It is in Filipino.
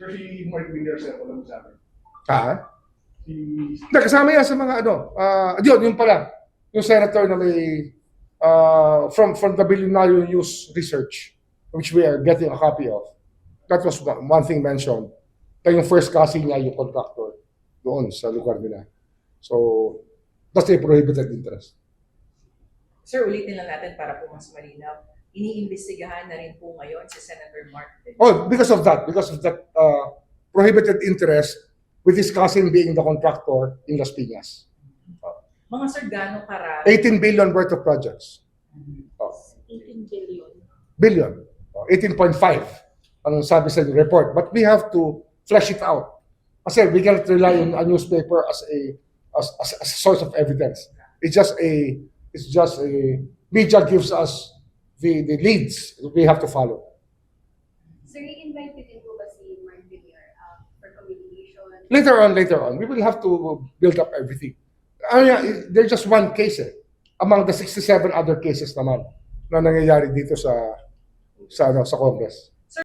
Sir, si Mark Miller, sir, wala mo sa akin. Ha? Si... Hindi, kasama yan sa mga ano. ah yun, yung pala. Yung senator na may uh, from from the Billionaire News Research, which we are getting a copy of. That was one, one thing mentioned. Na yung first kasi niya yung contractor doon sa lugar nila. So, that's a prohibited interest. Sir, ulitin lang natin para po mas malinaw. Iniimbestigahan na rin po ngayon si Senator Mark De Oh, because of that, because of that uh, prohibited interest with his cousin being the contractor in Las Piñas. Mga sir, gano'ng karami? 18 billion worth of projects. Oh, 18 billion. billion. Oh, 18.5 ang sabi sa report. But we have to flesh it out. Kasi we cannot rely on a newspaper as a as, as, as a source of evidence. It's just a it's just a media gives us the the leads we have to follow. Sir, i-invite niyo din po ba si Mark Villar uh, for communication? Later on, later on, we will have to build up everything. Ano yan, there's just one case eh. Among the 67 other cases naman na nangyayari dito sa sa ano sa Congress.